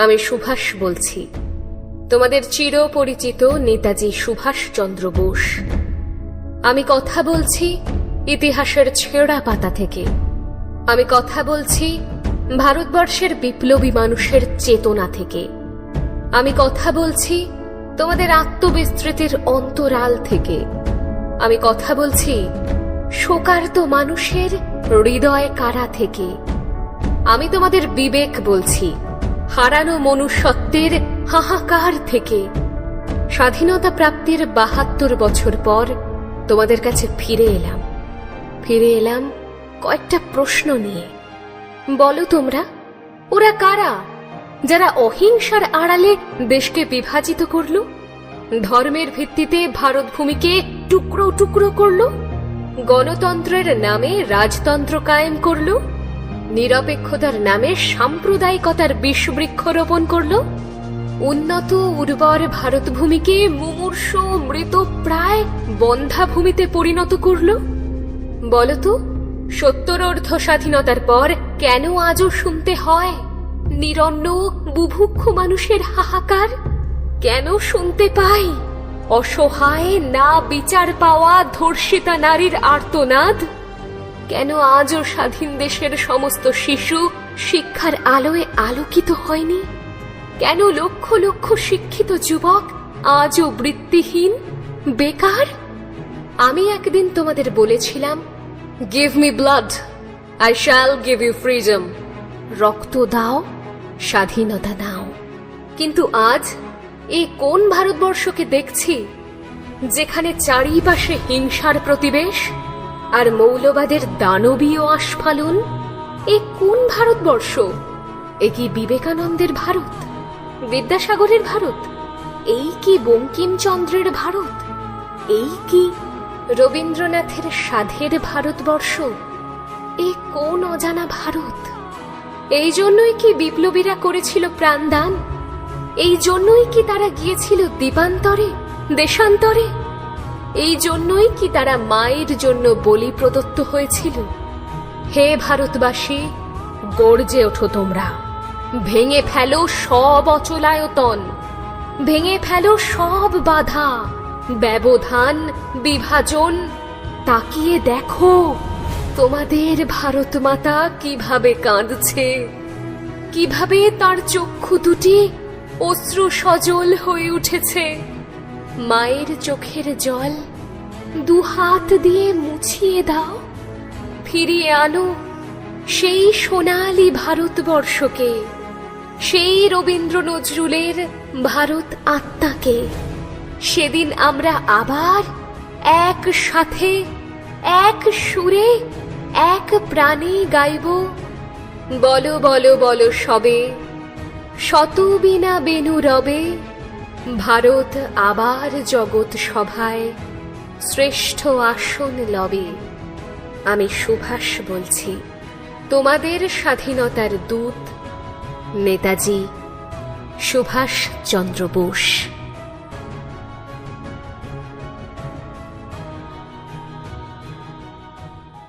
আমি সুভাষ বলছি। তোমাদের চিরপরিচিত নেতাজি সুভাষচন্দ্র বোস। আমি কথা বলছি ইতিহাসের ছেঁড়া পাতা থেকে। আমি কথা বলছি ভারতবর্ষের বিপ্লবী মানুষের চেতনা থেকে। আমি কথা বলছি তোমাদের আত্মবিস্তৃতির অন্তরাল থেকে। আমি কথা বলছি শোকার্ত মানুষের হৃদয় কারা থেকে। আমি তোমাদের বিবেক বলছি। হারানো মনুষ্যত্বের হাহাকার থেকে। স্বাধীনতা প্রাপ্তির বাহাত্তর বছর পর তোমাদের কাছে ফিরে এলাম। ফিরে এলাম কয়েকটা প্রশ্ন নিয়ে। বলো তোমরা, ওরা কারা? যারা অহিংসার আড়ালে দেশকে বিভাজিত করল? ধর্মের ভিত্তিতে ভারত ভূমিকে টুকরো টুকরো করল? গণতন্ত্রের নামে রাজতন্ত্র কায়েম করল? নিরপেক্ষতার নামে সাম্প্রদায়িকতার বিষবৃক্ষ রোপণ করল। উন্নত, উর্বর ভারত ভূমিকে মুমূর্ষ, মৃত প্রায় বন্ধা ভূমিতে পরিণত করল। বলতো সত্তরর্ধ স্বাধীনতার পর কেন আজও শুনতে হয়, নিরন্ন, বুভুক্ষ মানুষের হাহাকার? কেন শুনতে পাই, অসহায়, না বিচার পাওয়া ধর্ষিতা নারীর আর্তনাদ? কেন আজও স্বাধীন দেশের সমস্ত শিশু শিক্ষার আলোয় আলোকিত হয়নি? কেন লক্ষ লক্ষ শিক্ষিত যুবক আজও বৃত্তিহীন, বেকার? আমি একদিন তোমাদের বলেছিলাম give me blood I shall give you freedom রক্ত দাও, স্বাধীনতা দাও কিন্তু আজ এই কোন ভারতবর্ষকে দেখছি, যেখানে চারিপাশে হিংসার প্রতিবেশ আর মৌলবাদের দানবীয় আস্ফালন? এ কোন ভারতবর্ষ? এ কি বিবেকানন্দের ভারত? বিদ্যাসাগরের ভারত? এই কি বঙ্কিমচন্দ্রের ভারত? এই কি রবীন্দ্রনাথের সাধের ভারতবর্ষ? এ কোন অজানা ভারত? এই জন্যই কি বিপ্লবীরা করেছিল প্রাণদান? এই জন্যই কি তারা গিয়েছিল দ্বীপান্তরে, দেশান্তরে? এই জন্যই কি তারা মায়ের জন্য বলি প্রদত্ত হয়েছিল? হে ভারতবাসী, গর্জে ওঠো তোমরা। ভেঙে ফেলো সব অচলায়তন। ভেঙে ফেলো সব বাধা। ব্যবধান, বিভাজন, তাকিয়ে দেখো তোমাদের ভারত মাতা কীভাবে কাঁদছে। কীভাবে তার চক্ষু দুটি অশ্রু সজল হয়ে উঠেছে। মায়ের চোখের জল দু হাত দিয়ে মুছিয়ে দাও। ফিরিয়ে আনো সেই সোনালি ভারতবর্ষকে, সেই রবীন্দ্র নজরুলের ভারত আত্মাকে। সেদিন আমরা আবার এক সাথে এক সুরে, এক প্রাণে গাইব। বলো বলো বলো সবে, শত বিনা বেনু রবে ভারত আবার জগৎ সভায় শ্রেষ্ঠ আসন লবে। আমি সুভাষ বলছি, তোমাদের স্বাধীনতার দূত নেতাজি সুভাষ চন্দ্র বোস।